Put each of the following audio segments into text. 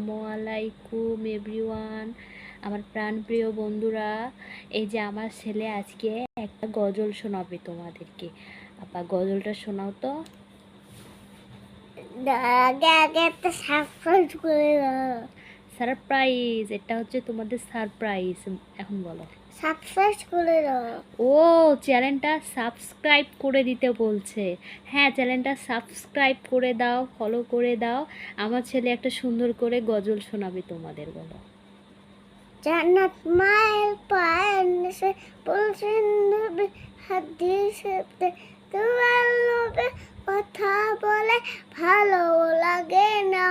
আসসালামু আলাইকুম এভরিওয়ান। আমার প্রাণপ্রিয় বন্ধুরা, এই যে আমার ছেলে আজকে একটা গজল শোনাবে তোমাদেরকে। আপা, গজলটা শোনাও তো। আগে আগে একটা সাবস্ক্রাইব করে সারপ্রাইজ এটা হচ্ছে তোমাদের সারপ্রাইজ এখন বলো। সাবস্ক্রাইব করে দাও। ও চ্যানেলটা সাবস্ক্রাইব করে দিতে বলছে। হ্যাঁ চ্যানেলটা সাবস্ক্রাইব করে দাও ফলো করে দাও। আমার ছেলে একটা সুন্দর করে গজল শোনাবে তোমাদের বলো। জান্নাত মায়ের পায়ের নিচে বলছেন নবী হাদিসে তোমার লোকে কথা বলে ভালো লাগে না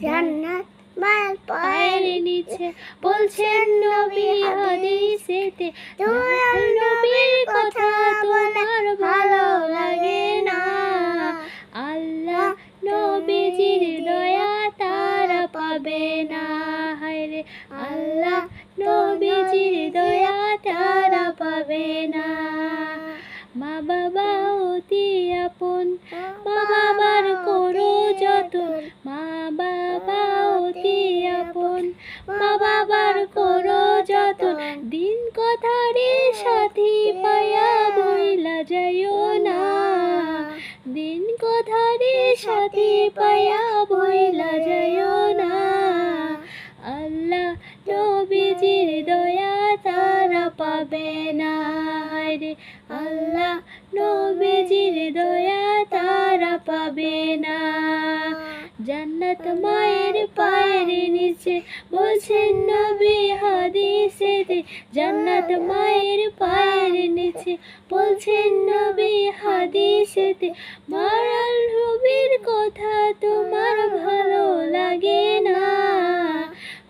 জান্নাত মায়ের পায়ের নিচে বলছেন নবী হাদিসেতে তোমার নবীর কথা তোমার ভালো লাগে না। আল্লাহ নবীজির দয়া তারা পাবে না। হায়রে আল্লাহ নবীজির দয়া তারা পাবে না। মা বাবা অতি আপন মা মা বাবার করো যতন। দিন কথারে সাথী পায়া বইলা যাইও না। দিন কথারে সাথী পায়া বইলা যাইও না। আল্লাহ নবীজির দয়া তারা পাবে না। রে, আল্লাহ জান্নাত মায়ের পায়ের নিচে বলছেন নবী হাদিসেতে, জান্নাত মায়ের পায়ের নিচে বলছেন নবী হাদিসেতে, মারাল নবীর কথা তোমার ভালো লাগে না।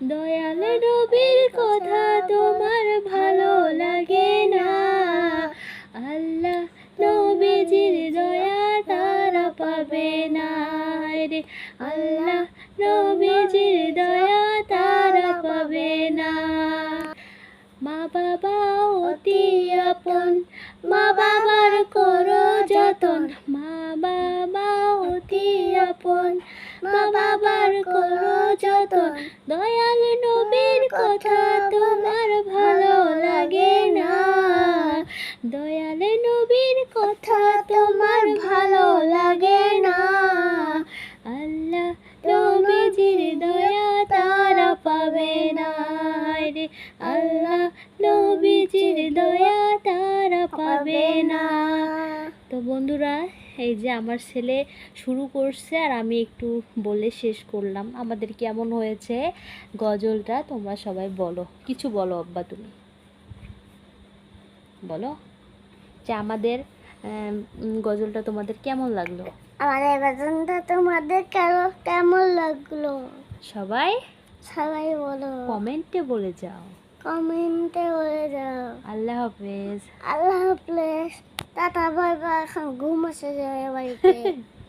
দয়াল রবির কথা তোমার ভালো লাগে না। আল্লাহ নবীজির দয়া তারা পাবে না। রে, আল্লাহ নবীজির দয়া তারা পাবে না। মা বাবা অতি আপন, মা বাবার করো যতন। মা বাবা অতি আপন, মা বাবার করো যতন। দয়াল নবীর কথা তোমার রে আল্লাহ নবীজির দয়া তারা পাবে না। তো বন্ধুরা এই যে আমার ছেলে শুরু করছে আর আমি একটু বলে শেষ করলাম। আমাদের কেমন হয়েছে গজলটা তোমরা সবাই বলো। কিছু বলো আব্বা তুমি। বলো যে আমাদের গজলটা তোমাদের কেমন লাগল? আমাদের বেতনটা তোমাদের কেমন লাগল? সবাই সবাই বলো। কমেন্টে বলে যাও। কমেন্টে বলে যাও। আল্লাহ হাফেজ। আল্লাহ হাফেজ। টাটা বাই বাই এখন ঘুম আসে যাবে বাড়িতে।